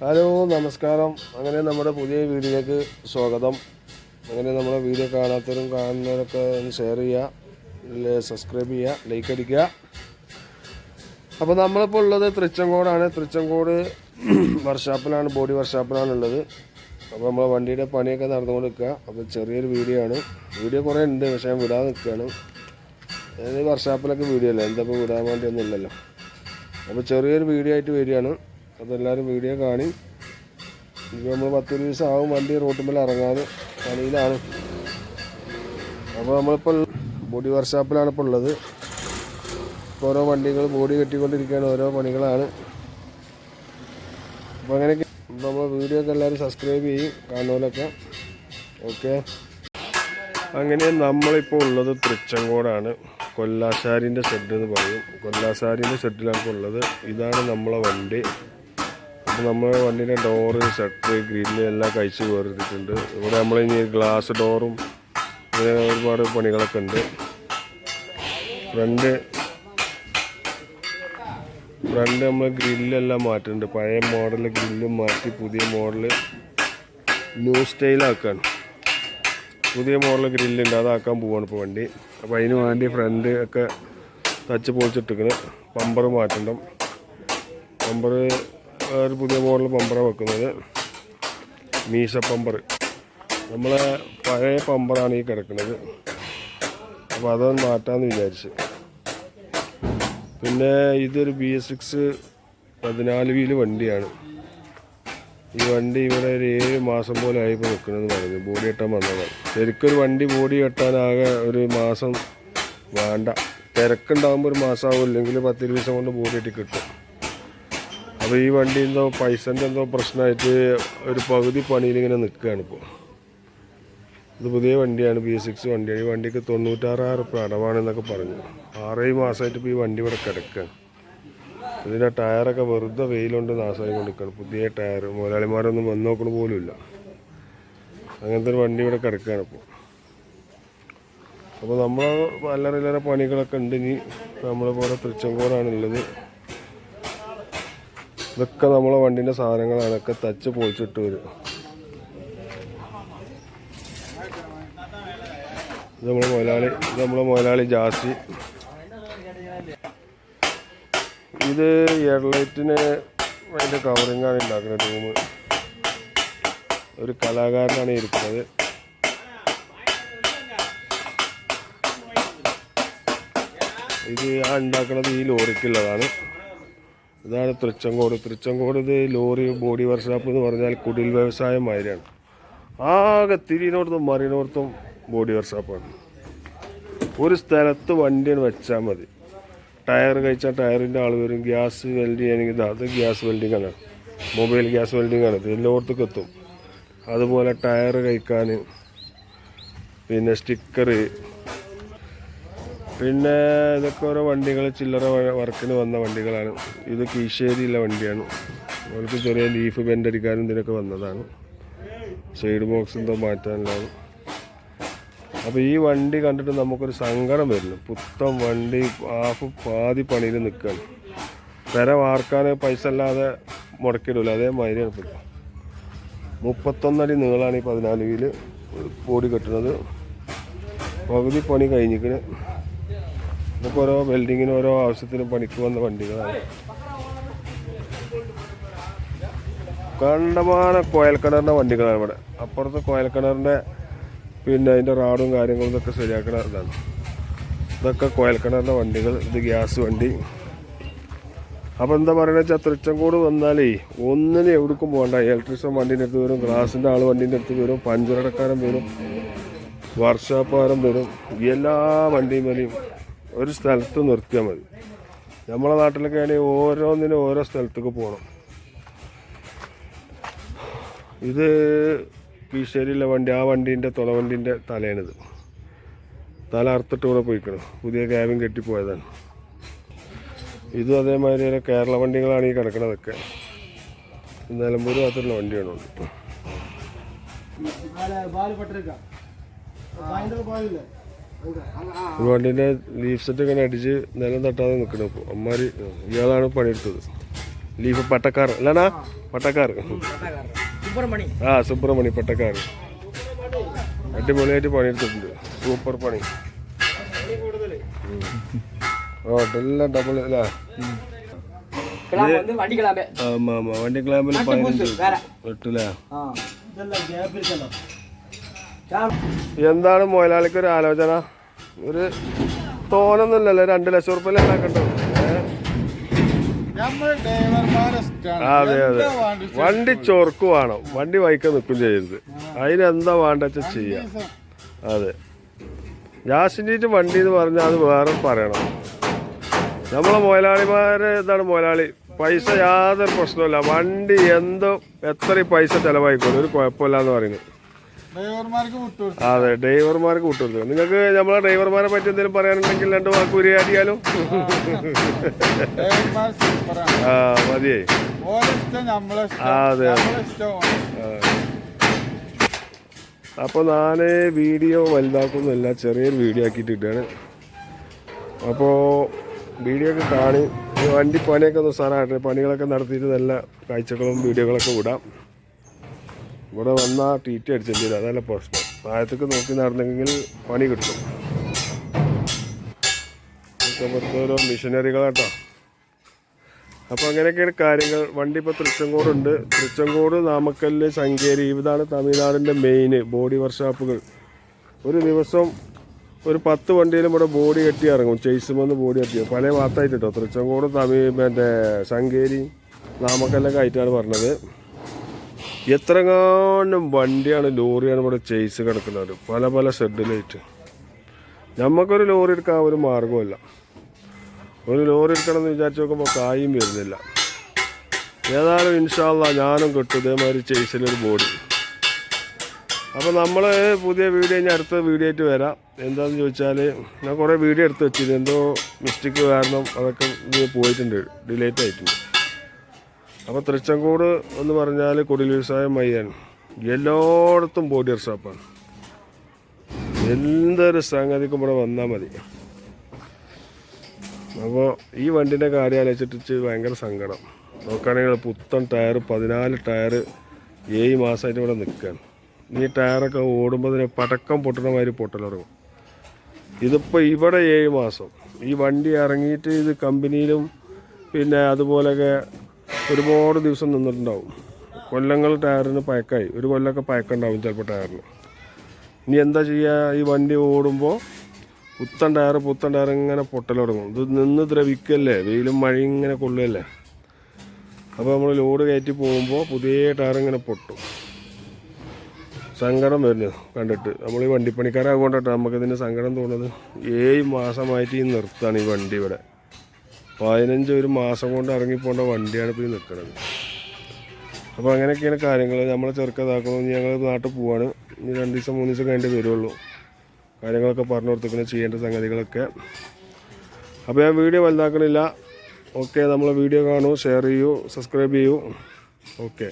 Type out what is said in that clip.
Hello നമസ്കാരം. അങ്ങനെ നമ്മുടെ പുതിയ വീഡിയോയിലേക്ക് സ്വാഗതം. അങ്ങനെ നമ്മുടെ വീഡിയോ കാണാത്തവരും കാണുന്നവരൊക്കെ ഒന്ന് ഷെയർ ചെയ്യുക സബ്സ്ക്രൈബ് ചെയ്യുക ലൈക്ക് അടിക്കുക. അപ്പോൾ നമ്മളിപ്പോൾ ഉള്ളത് തൃച്ചങ്കോടാണ്. തൃച്ചങ്കോട് വർഷാപ്പിലാണ് ബോഡി വർഷാപ്പിലാണ് ഉള്ളത് അപ്പോൾ നമ്മളെ വണ്ടിയുടെ പണിയൊക്കെ നടന്നുകൊണ്ട് നിൽക്കുക അപ്പോൾ ചെറിയൊരു വീഡിയോ ആണ്. വീഡിയോ കുറേ ഉണ്ട് പക്ഷേ ഞാൻ വിടാതെ നിൽക്കുകയാണ്. അതായത് വർഷാപ്പിലൊക്കെ വീഡിയോ അല്ലേ? എന്താ ഇപ്പോൾ വിടാൻ വേണ്ടി ഇല്ലല്ലോ. അപ്പോൾ ചെറിയൊരു വീഡിയോ ആയിട്ട് വരികയാണ്. അപ്പോൾ എല്ലാവരും വീഡിയോ കാണി. ഇപ്പോൾ നമ്മൾ പത്തൊരു ദിവസം ആവും വണ്ടി റോട്ടുമ്പോൾ ഇറങ്ങാതെ പണിയിലാണ്. അപ്പോൾ നമ്മളിപ്പോൾ ബോഡി വർക്ക്ഷോപ്പിലാണ് ഇപ്പോൾ ഉള്ളത്. ഇപ്പോൾ ഓരോ വണ്ടികൾ ബോഡി കെട്ടിക്കൊണ്ടിരിക്കുകയാണ് ഓരോ പണികളാണ്. അപ്പോൾ അങ്ങനെയൊക്കെ നമ്മൾ വീഡിയോ ഒക്കെ എല്ലാവരും സബ്സ്ക്രൈബ് ചെയ്യും കാണുന്നവരൊക്കെ. ഓക്കെ. അങ്ങനെ നമ്മളിപ്പോൾ ഉള്ളത് തൃച്ചങ്കോടാണ്. കൊല്ലാശാരിന്റെ ഷെഡ് എന്ന് പറയും. കൊല്ലാശാരിന്റെ ഷെഡിലാണ് ഇപ്പോൾ ഉള്ളത്. ഇതാണ് നമ്മളെ വണ്ടി. അപ്പോൾ നമ്മൾ വണ്ടീന്റെ ഡോറ് ഷട്ടർ ഗ്രില്ല് എല്ലാം കഴിച്ച് വേർതിട്ടുണ്ട് ഇവിടെ നമ്മൾ ഇനി ഗ്ലാസ് ഡോറും ഒരുപാട് പണികളൊക്കെ ഉണ്ട്. ഫ്രണ്ട് ഫ്രണ്ട് നമ്മൾ ഗ്രില്ലെല്ലാം മാറ്റുന്നുണ്ട് പഴയ മോഡൽ ഗ്രില്ലും മാറ്റി പുതിയ മോഡൽ ന്യൂ സ്റ്റൈലാക്കാണ് പുതിയ മോഡൽ ഗ്രില്ലുണ്ട് അതാക്കാൻ പോവാണ് ഇപ്പോൾ വണ്ടി. അപ്പോൾ അതിന് വേണ്ടി ഫ്രണ്ട് ഒക്കെ തച്ച് പൊളിച്ചിട്ടിരിക്കുന്നത് പമ്പർ മാറ്റണം. പമ്പർ ഒരു പുതിയ മോഡൽ പമ്പറാണ് വെക്കുന്നത്. മീശ പമ്പർ നമ്മളെ പഴയ പമ്പറാണ് ഈ കിടക്കുന്നത്. അപ്പോൾ അതൊന്ന് മാറ്റാമെന്ന് വിചാരിച്ച്. പിന്നെ ഇതൊരു ബി എസ് സിക്സ് പതിനാല് വീൽ വണ്ടിയാണ്. ഈ വണ്ടി ഇവിടെ ഒരു ഏഴ് മാസം പോലെ ആയിപ്പോൾ നിൽക്കണമെന്ന് പറഞ്ഞു ബോഡി കെട്ടാൻ വന്നതാണ്. ശരിക്കൊരു വണ്ടി ബോഡി കെട്ടാനാകെ ഒരു മാസം വേണ്ട. തിരക്കുണ്ടാകുമ്പോൾ ഒരു മാസമാകും ഇല്ലെങ്കിൽ പത്തിരുപത് ദിവസം കൊണ്ട് ബോഡി കെട്ടി കിട്ടും. അപ്പോൾ ഈ വണ്ടി എന്തോ പൈസന്റെ എന്തോ പ്രശ്നമായിട്ട് ഒരു പകുതി പണിയിൽ ഇങ്ങനെ നിൽക്കുകയാണ് ഇപ്പോൾ ഇത് പുതിയ വണ്ടിയാണ് ബി സിക്സ് വണ്ടിയാണ്. ഈ വണ്ടിക്ക് തൊണ്ണൂറ്റാറായിരം റുപ്യ അടവാണെന്നൊക്കെ പറഞ്ഞു. ആറേഴ് മാസമായിട്ട് ഇപ്പോൾ ഈ വണ്ടി ഇവിടെ കിടക്കുകയാണ് ഇതിന്റെ ടയറൊക്കെ വെറുതെ വെയിലുണ്ട് നാശമായി കൊടുക്കുകയാണ് പുതിയ ടയർ മുതലാളിമാരൊന്നും വന്ന് നോക്കണ പോലുമില്ല അങ്ങനത്തെ ഒരു വണ്ടി ഇവിടെ കിടക്കുകയാണ് ഇപ്പോൾ അപ്പോൾ നമ്മൾ ഇല്ലറ പണികളൊക്കെ ഉണ്ട്. ഇനി നമ്മളിപ്പോൾ തൃച്ചങ്കോടാണുള്ളത് ഇതൊക്കെ നമ്മളെ വണ്ടീന്റെ സാധനങ്ങളാണ്. ഒക്കെ തച്ച് പൊളിച്ചിട്ട് വരും. ഇത് നമ്മളെ മുതലാളി ഇത് നമ്മളെ മുതലാളി ജാസി. ഇത് എയർലൈറ്റിന് അതിന്റെ കവറിങ്ങാണ് ഉണ്ടാക്കുന്നത് റൂം ഒരു കലാകാരനാണ് ഇരിക്കുന്നത്. ഇത് ഞാൻ ഉണ്ടാക്കുന്നത് ഈ ലോറിക്കുള്ളതാണ്. ഇതാണ് തൃച്ചങ്കോട്. തൃച്ചങ്കോട് ഇത് ലോറി ബോഡി വർക്ക്ഷോപ്പ് എന്ന് പറഞ്ഞാൽ കുടിൽ വ്യവസായം മാതിരിയാണ്. ആകെ തിരിയിനോടത്തും മറിയിനോടത്തും ബോഡി വർക്ക്ഷോപ്പാണ്. ഒരു സ്ഥലത്ത് വണ്ടിയാണ് വെച്ചാൽ മതി. ടയർ കഴിച്ചാൽ ടയറിന്റെ ആൾ വരും. ഗ്യാസ് വെൽഡ് ചെയ്യണമെങ്കിൽ അത് ഗ്യാസ് വെൽഡിംഗ് ആണ്. മൊബൈൽ ഗ്യാസ് വെൽഡിംഗ് ആണ്. എത്തും. അതുപോലെ ടയർ കഴിക്കാൻ പിന്നെ സ്റ്റിക്കർ പിന്നെ ഇതൊക്കെ ഓരോ വണ്ടികൾ ചില്ലറ വർക്കിന് വന്ന വണ്ടികളാണ്. ഇത് കീശേരിയിലെ വണ്ടിയാണ്. അവർക്ക് ചെറിയ ലീഫ് ബെൻഡ് അടിക്കാനും ഇതിനൊക്കെ വന്നതാണ്. സൈഡ് ബോക്സ് എന്തോ മാറ്റാനുള്ളതാണ്. അപ്പോൾ ഈ വണ്ടി കണ്ടിട്ട് നമുക്കൊരു സങ്കടം വരുന്നു. പുത്തം വണ്ടി ഹാഫ് പാതി പണിയിൽ നിൽക്കുകയാണ് പെര വാർക്കാൻ പൈസ അല്ലാതെ അതേ അതേമാതിരിയാണ് ഇപ്പോൾ മുപ്പത്തൊന്നടി നീളാണ് ഈ പതിനാല് വീൽ. ബോഡി കെട്ടുന്നത് പകുതി പണി കഴിഞ്ഞിക്കണ്. ഇതൊക്കെ ഓരോ വെൽഡിങ്ങിന് ഓരോ ആവശ്യത്തിനും പണിക്ക് വന്ന വണ്ടികളാണ്. കണ്ടമാന കോയൽക്കിണറിന്റെ വണ്ടികളാണ് ഇവിടെ. അപ്പുറത്ത് കോയൽക്കിണറിന്റെ പിന്നെ അതിന്റെ റാഡും കാര്യങ്ങളും ഇതൊക്കെ ശരിയാക്കണ ഇതാണ്. ഇതൊക്കെ കോയൽക്കിണറിന്റെ വണ്ടികൾ ഇത് ഗ്യാസ് വണ്ടി. അപ്പോൾ എന്താ പറയുക വെച്ചാൽ തൃച്ചങ്കോട് വന്നാലേ ഒന്നിനും എവിടേക്കും പോകണ്ട ഇലക്ട്രീഷ്യൻ വണ്ടീന്റെ അടുത്ത് വരും ഗ്ലാസിന്റെ ആൾ വണ്ടീന്റെ അടുത്ത് വരും പഞ്ചറടക്കാരൻ വരും വർക്ക്ഷോപ്പുകാരൻ വരും. എല്ലാ വണ്ടിയും വരെയും ഒരു സ്ഥലത്ത് നിർത്തിയാൽ മതി. നമ്മളെ നാട്ടിലൊക്കെ ആണെങ്കിൽ ഓരോന്നിനും ഓരോ സ്ഥലത്തേക്ക് പോകണം ഇത് കീശ്ശേരിയിലെ വണ്ടി ആ വണ്ടീന്റെ തുളവണ്ടീന്റെ തലയാണിത് തല അറുത്തിട്ട് കൂടെ പോയിക്കണം. പുതിയ ക്യാബിൻ കെട്ടിപ്പോയതാണ് ഇതും അതേമാതിരി കേരള വണ്ടികളാണ് ഈ കിടക്കണതൊക്കെ. നിലമ്പൂർ ഭാഗത്തുള്ള വണ്ടിയാണ് బాల్ വണ്ടിന്റെ ലീഫ് സെറ്റ് ഇങ്ങനെ അടിച്ച് നിലം തട്ടാതെ നിൽക്കണം ഇപ്പോൾ ഇയാളാണ് പണിയെടുത്തത്. ലീഫ് പട്ടക്കാർ. അല്ലാണാ പട്ടക്കാർ. ആ സുബ്രഹ്മണി പട്ടക്കാർ. അടിപൊളിയായിട്ട് പണിയെടുത്തിട്ടുണ്ട്. സൂപ്പർ പണി. ഓ എല്ലാം ഡബിൾ അല്ലേ? ആമാ വണ്ടി ക്ലാമ്പിൽ പതിനഞ്ച്. എട്ടില്ലേ എന്താണ് മുതലാളിക്ക് ഒരു ആലോചന? ഒരു തോനൊന്നുമില്ലല്ലോ രണ്ട് ലക്ഷം ഉറുപ്പ്യ ഉണ്ടാക്കണ്ടോ. നമ്മൾ ഡ്രൈവർമാരെ ഇഷ്ടമാണ് അതെ അതെ. വണ്ടി ചൊർക്ക് വേണം. വണ്ടി വൈക്കം നിൽക്കും ചെയ്യരുത്. അതിനെന്താ വേണ്ടെച്ച ചെയ്യാം. അതെ. ജാസിന്റെ വണ്ടി എന്ന് പറഞ്ഞാൽ അത് വേറെ പറയണം. നമ്മളെ മുതലാളിമാരെ ഇതാണ് മുതലാളി പൈസ യാതൊരു പ്രശ്നമില്ല വണ്ടി എന്തോ എത്ര പൈസ ചിലവായിക്കോളും. ഒരു കുഴപ്പമില്ല എന്ന് പറയുന്നത്. അതെ ഡ്രൈവർമാർക്ക് കൂട്ടുന്നത് നിങ്ങൾക്ക് നമ്മളെ ഡ്രൈവർമാരെ പറ്റി എന്തെങ്കിലും പറയാനുണ്ടെങ്കിൽ രണ്ട് വാക്ക് ഉരിയാടിയാലോ ആ മതിയേ. അതെ, അപ്പൊ അപ്പോൾ ഞാൻ വീഡിയോ വലുതാക്കുന്നില്ല ചെറിയൊരു വീഡിയോ ആക്കിയിട്ട് അപ്പോ അപ്പോൾ വീഡിയോ ഒക്കെ കാണി. വണ്ടി പണിയൊക്കെ ഒന്ന് സാറായിട്ട് പണികളൊക്കെ നടത്തിയിട്ട് നല്ല കാഴ്ചകളും വീഡിയോകളൊക്കെ വിടാം. ഇവിടെ വന്നാൽ ടീറ്റി അടിച്ചേണ്ടി വരും അതല്ല പ്രശ്നം. താഴത്തേക്ക് നോക്കി നടന്നെങ്കിൽ പണി കിട്ടും. ഓരോ മിഷനറികളാട്ടോ അപ്പോൾ അങ്ങനെയൊക്കെയാണ് കാര്യങ്ങൾ. വണ്ടി ഇപ്പോൾ തൃച്ചങ്കോടുണ്ട്. തൃച്ചങ്കോട് നാമക്കല്ല് ശങ്കേരി ഇതാണ് തമിഴ്നാടിന്റെ മെയിൻ ബോഡി വർക്ക്ഷോപ്പുകൾ ഒരു ദിവസം ഒരു പത്ത് വണ്ടിയിലും ഇവിടെ ബോഡി കെട്ടി ഇറങ്ങും. ചെയ്സുമെന്ന് ബോഡി കെട്ടി പല ഭാഗത്തായിട്ട് കേട്ടോ തൃച്ചങ്കോട് തമിഴ് മറ്റേ ശങ്കേരി നാമക്കല്ലൊക്കെ ആയിട്ടാണ് പറഞ്ഞത്. എത്രങ്ങാനും വണ്ടിയാണ് ലോറിയാണ് ഇവിടെ ചെയ്സ് കിടക്കുന്നത്. പല പല ഷെഡിലായിട്ട് നമുക്കൊരു ലോറി എടുക്കാൻ ഒരു മാർഗമല്ല ഒരു ലോറി എടുക്കണം എന്ന് വിചാരിച്ച് നോക്കുമ്പോൾ കായും വരുന്നില്ല. ഏതായാലും ഇൻഷാല്ല ഞാനും കിട്ടും ഇതേമാതിരി ചെയ്സിലൊരു ബോഡി അപ്പോൾ നമ്മൾ പുതിയ വീഡിയോ ഞാൻ അടുത്ത വീഡിയോ ആയിട്ട് വരാം. എന്താണെന്ന് ചോദിച്ചാൽ ഞാൻ കുറേ വീഡിയോ എടുത്ത് വെച്ചിരുന്നു. എന്തോ മിസ്റ്റേക്ക് കാരണം അതൊക്കെ പോയിട്ടുണ്ട് ഡിലേറ്റ് ആയിട്ടുണ്ട്. അപ്പോൾ തൃച്ചങ്കോട് എന്ന് പറഞ്ഞാൽ കുടിൽ വ്യവസായം മയ്യാണ് എല്ലായിടത്തും ബോഡി ഷോപ്പാണ്. എന്തൊരു സംഗതിക്കും ഇവിടെ വന്നാൽ മതി. അപ്പോൾ ഈ വണ്ടിന്റെ കാര്യം ആലോചിച്ചിട്ട് ഭയങ്കര സങ്കടം. നോക്കുകയാണെങ്കിൽ പുത്തൻ ടയർ പതിനാല് ടയർ ഏഴ് മാസമായിട്ട് ഇവിടെ നിൽക്കുകയാണ്. ഈ ടയറൊക്കെ ഓടുമ്പോൾ തന്നെ പടക്കം പൊട്ടണ മാതിരി പൊട്ടലുറങ്ങും ഇതിപ്പോൾ ഇവിടെ ഏഴ് മാസം. ഈ വണ്ടി ഇറങ്ങിയിട്ട് ഇത് കമ്പനിയിലും പിന്നെ അതുപോലെയൊക്കെ ഒരുപാട് ദിവസം നിന്നിട്ടുണ്ടാവും. കൊല്ലങ്ങൾ ടയറിന് പയക്കായി. ഒരു കൊല്ലമൊക്കെ പയക്കുണ്ടാവും ചിലപ്പോൾ ടയറിന്. ഇനി എന്താ ചെയ്യുക ഈ വണ്ടി ഓടുമ്പോൾ പുത്തൻ ടയർ പുത്തൻ ടയർ ഇങ്ങനെ പൊട്ടൽ തുടങ്ങും ഇത് നിന്ന് ദ്രവിക്കല്ലേ? വെയിലും മഴയും ഇങ്ങനെ കൊള്ളുകയല്ലേ? അപ്പോൾ നമ്മൾ ലോഡ് കയറ്റി പോകുമ്പോൾ പുതിയ ടയർ ഇങ്ങനെ പൊട്ടും. സങ്കടം വരുന്നു കണ്ടിട്ട്. നമ്മൾ ഈ വണ്ടിപ്പണിക്കാരാകൊണ്ടിട്ട് നമുക്കിതിന് സങ്കടം തോന്നുന്നത്. ഏഴ് മാസമായിട്ട് ഈ നിർത്താണ് ഈ വണ്ടി ഇവിടെ. പതിനഞ്ച് ഒരു മാസം കൊണ്ട് ഇറങ്ങിപ്പോണ്ട വണ്ടിയാണ് ഇപ്പോൾ നിൽക്കുന്നത് അപ്പോൾ അങ്ങനെയൊക്കെയാണ് കാര്യങ്ങൾ നമ്മളെ ചെറുക്കതാക്കുന്നു ഞങ്ങൾ നാട്ടിൽ പോവാണ്. ഇനി രണ്ട് ദിവസം മൂന്ന് ദിവസം കഴിഞ്ഞിട്ട് വരുള്ളൂ. കാര്യങ്ങളൊക്കെ പറഞ്ഞു കൊടുത്തിങ്ങനെ ചെയ്യേണ്ട സംഗതികളൊക്കെ. അപ്പോൾ ഞാൻ വീഡിയോ വലുതാക്കണില്ല. ഓക്കെ നമ്മൾ വീഡിയോ കാണൂ ഷെയർ ചെയ്യൂ സബ്സ്ക്രൈബ് ചെയ്യൂ. ഓക്കെ.